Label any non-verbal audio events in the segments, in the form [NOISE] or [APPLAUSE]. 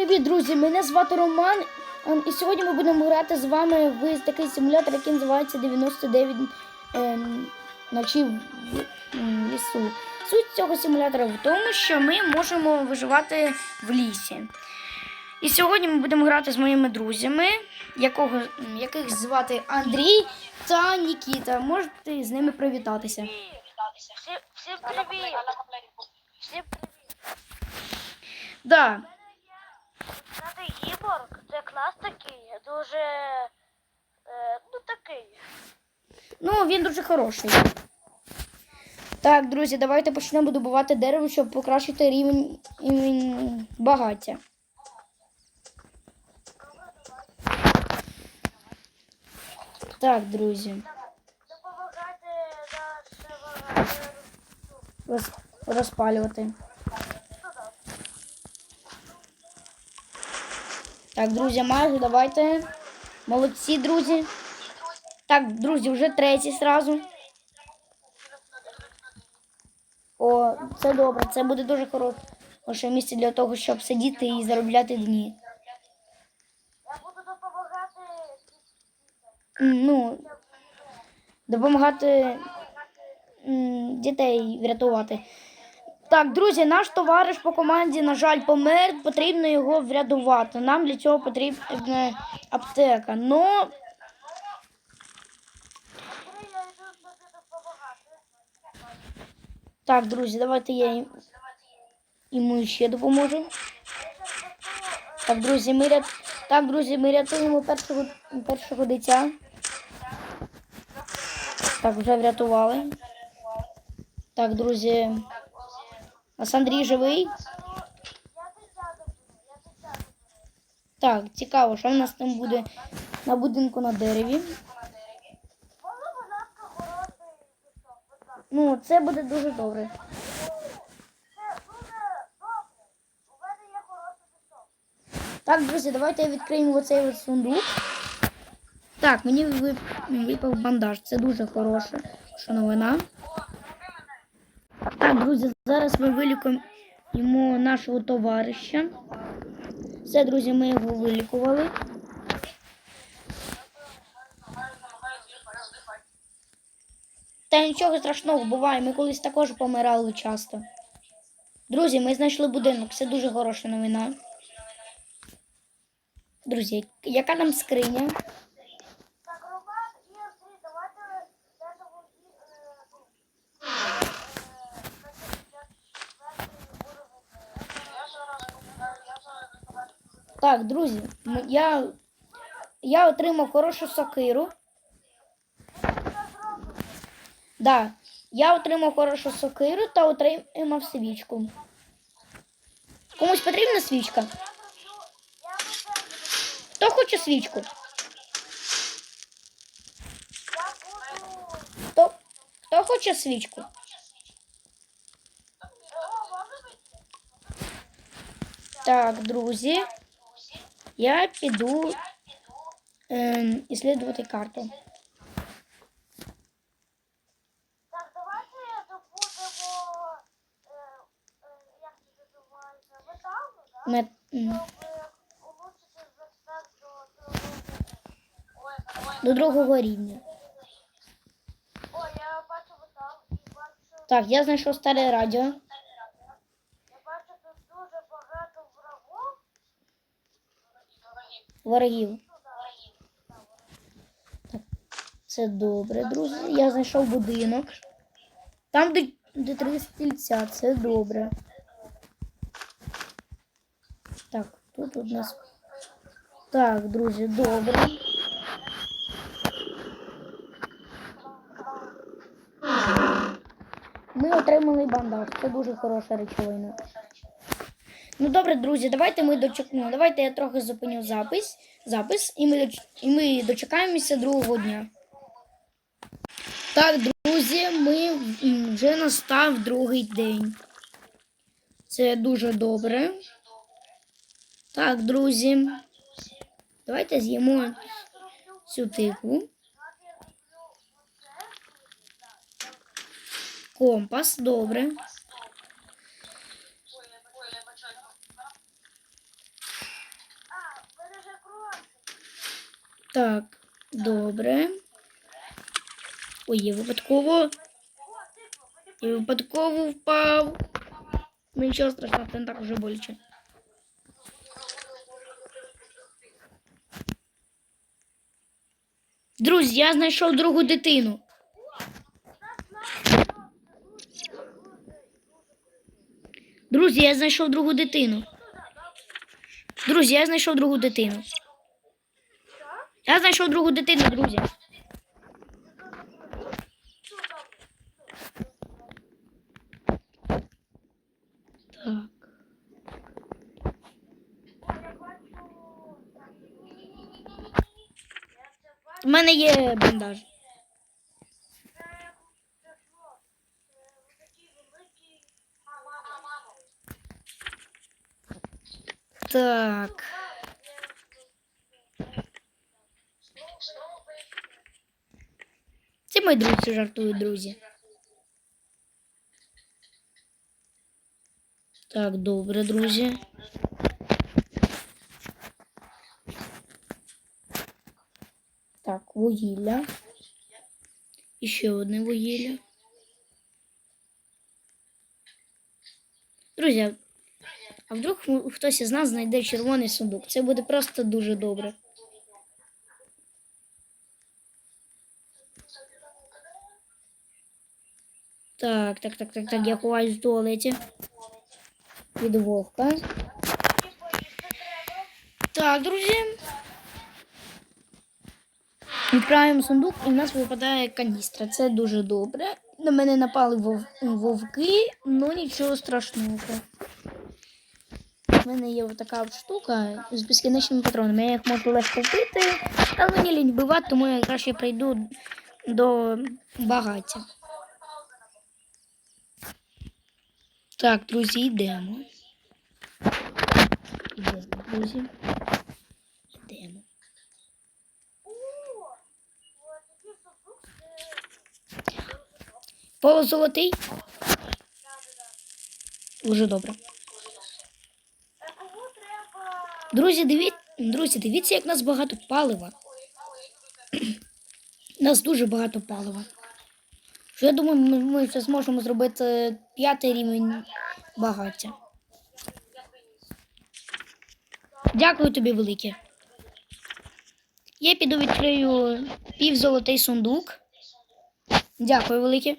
Привіт, друзі! Мене звати Роман. ем, І сьогодні ми будемо грати з вами в такий симулятор, який називається 99 ем, ночів в лісу. Суть цього симулятора в тому, що ми можемо виживати в лісі. І сьогодні ми будемо грати з моїми друзями, якого, яких звати Андрій та Нікіта. Можете з ними привітатися. Всім, всім привіт! Всім привіт! Да. Гіборг це клас такий, дуже е, ну такий. Ну, він дуже хороший. Так, друзі, давайте почнемо добувати дерево, щоб покращити рівень, рівень багаття. Так, друзі. Роз, розпалювати. Так, друзі, майже давайте. Молодці, друзі. Так, друзі, вже третій зразу. О, це добре. Це буде дуже хороше місце для того, щоб сидіти і заробляти дні. Я буду допомагати Ну, допомагати дітей врятувати. Так, друзі, наш товариш по команді, на жаль, помер. Потрібно його врятувати. Нам для цього потрібна аптека. Ну, тобі допомагати. так, друзі, давайте я йому ще допоможу. Так, друзі, ми рят... так, друзі, ми рятуємо першого, першого дитя. Так, вже врятували. Так, друзі. А Андрій живий? Так, цікаво, що в нас там буде на будинку на дереві. Ну, це буде дуже добре. Так, друзі, давайте відкриємо оцей от сундук. Так, мені випав бандаж. Це дуже хороша що новина. Друзі, зараз ми вилікуємо нашого товариша. Все, друзі, ми його вилікували. Та нічого страшного буває, ми колись також помирали часто. Друзі, ми знайшли будинок, це дуже хороша новина. Друзі, яка нам скриня? Так, Роман і Андрій, давайте дешево і е, ну, е, значить, я четвертий будемо. Я зараз я зараз Так, друзі, я, я отримав хорошу сокиру. Да, я отримав хорошу сокиру та отримав свічку. Комусь потрібна свічка? Хто хоче свічку? Хто, хто хоче свічку? Так, друзі, я піду ем, іслідувати карту. Так, давайте добудемо, е, е, як це називається, металу, так? Мет, Щоб улучшити верстак до другого. до другого рівня. О, я бачу метал і бачу, Так, я знайшов старе радіо. я бачу тут дуже багато врагов. Ворогів. Це добре, друзі. Я знайшов будинок. Там, де, де три стільця, це добре. Так, тут у нас. Так, друзі, добре. Ми отримали бандаж. Це дуже хороша речовина. Ну добре, друзі, давайте ми дочекаємо. Давайте я трохи зупиню запис, запис і, ми, і ми дочекаємося другого дня. Так, друзі, ми вже настав другий день. Це дуже добре. Так, друзі. Давайте з'їмо цю тикву. Компас, добре. Так, добре. Ой, я випадково. Я випадково впав. Нічого страшного, це не так уже боляче. Друзі, я знайшов другу дитину. Друзі, я знайшов другу дитину. Друзі, я знайшов другу дитину. Я знайшов другу дитину, друзі. У мене є бандаж. Так. Мої друзі жартують, друзі. Так, добре, друзі. Так, вугілля. І ще одне вугілля. Друзі, а вдруг хтось із нас знайде червоний сундук? Це буде просто дуже добре. Так, так, так, так, так, я ховаюсь в туалеті. Від вовка. Так, друзі. Відкриваємо сундук і в нас випадає каністра. Це дуже добре. На мене напали вов... вовки, ну нічого страшного. У мене є така штука з безкінечними патронами. Я їх можу легко вбити, але мені лінь вбивати, тому я краще прийду до багаття. Так, друзі, йдемо. Йдемо, друзі. Йдемо. Полозолотий. Дуже добре. Друзі, диві... Друзі, дивіться, як у нас багато палива. [CLEARS THROAT] У нас дуже багато палива. Що я думаю, ми, ми це зможемо зробити п'ятий рівень багаття. Дякую тобі велике. Я піду відкрию півзолотий сундук. Дякую велике.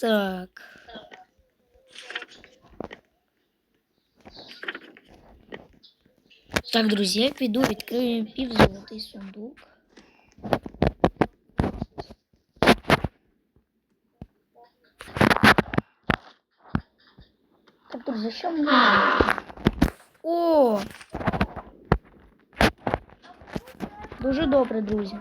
Так. Так, друзі, я піду відкрию півзолотий сундук. Так, друзі, що мені? О! Дуже добре, друзі.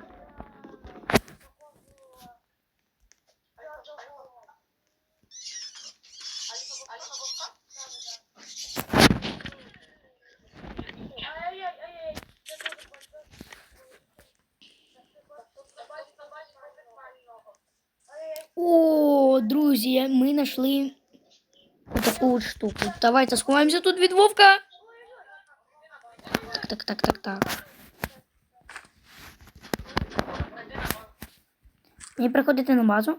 О, друзі, ми знайшли таку от штуку. Давайте сховаємося тут від вовка. Так, так, так, так, так. Мені приходити на базу.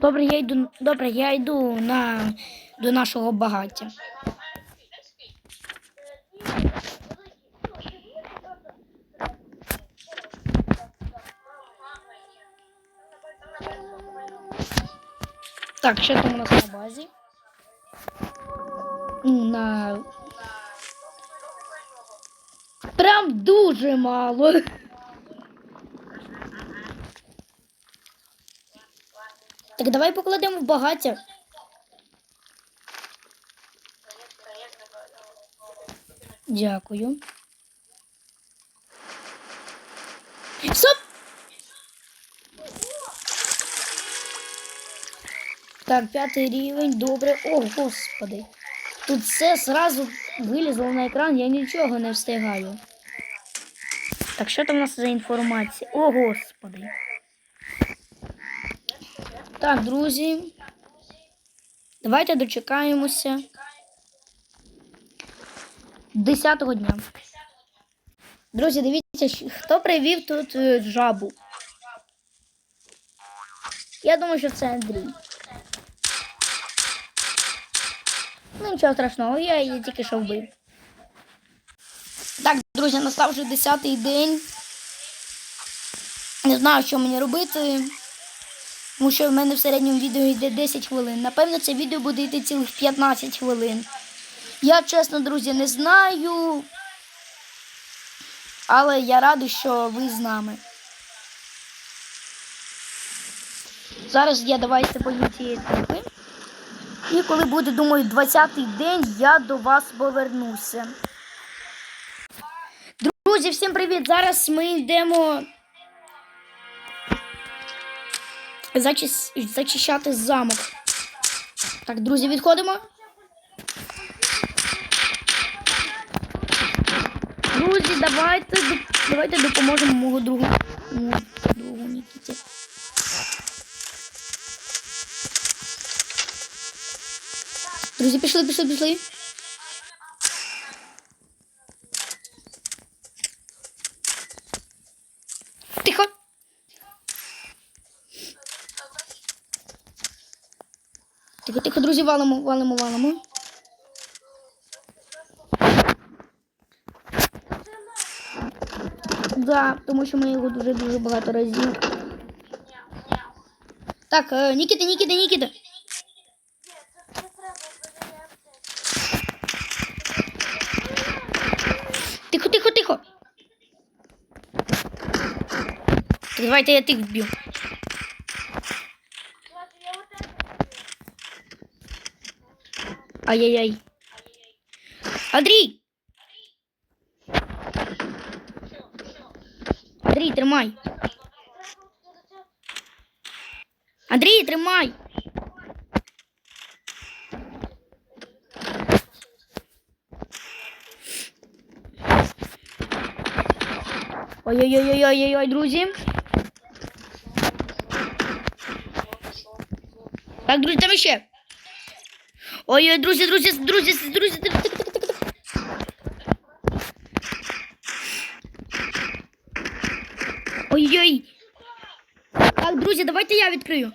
Добре, я йду. Добре, я йду на до нашого багаття. Так, що там у нас на базі? На. Прям дуже мало. Так давай покладемо в багаття. Дякую. Стоп! Так, п'ятий рівень, добре. О, господи. Тут все сразу вилізло на екран, я нічого не встигаю. Так, що там у нас за інформація? О, господи. Так, друзі. Давайте дочекаємося. Десятого дня. Друзі, дивіться, хто привів тут е, жабу. Я думаю, що це Андрій. Ну, нічого страшного, я її тільки що вбив. Так, друзі, настав вже 10-й день. Не знаю, що мені робити. Тому що в мене в середньому відео йде 10 хвилин. Напевно, це відео буде йти цілих 15 хвилин. Я, чесно, друзі, не знаю. Але я радий, що ви з нами. Зараз я давайте цієї трохи. І коли буде, думаю, 20-й день, я до вас повернуся. Друзі, всім привіт! Зараз ми йдемо зачис... зачищати замок. Так, друзі, відходимо. Друзі, давайте, давайте допоможемо мого другу. Другу Нікіті. Друзі, пішли, пішли, пішли. Тихо. Тихо, тихо, друзі, валимо, валимо, валимо. Да, тому що ми його дуже дуже багато разів. Так, е, Нікіта, Нікіта, Нікіта. Ні, це не треба перевіряти. Тихо, тихо, тихо. Так, давайте я тих вб'ю. Ай-яй-яй. Андрій! Андрій, тримай. Андрій, тримай. Ой-ой-ой-ой-ой, друзі. Так, друзі, там ще. Ой-ой, друзі, друзі, друзі, друзі, тихо, тихо, тихо, тихо, тихо. Ой-ой. Так, друзі, давайте я відкрию.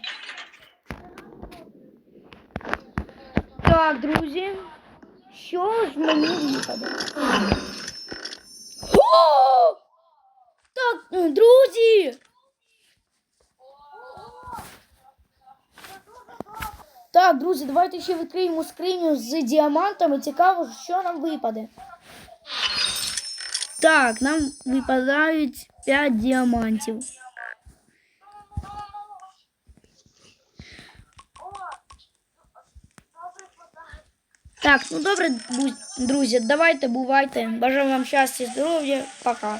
Так, друзі. Що ж мені випаде? О! Так, е, друзі. Так, друзі, давайте ще відкриємо скриню з діамантами. Цікаво, що нам випаде. Так, нам випадають 5 діамантів. Так, ну добре, друзі, давайте, бувайте. Бажаю вам щастя, здоров'я, пока.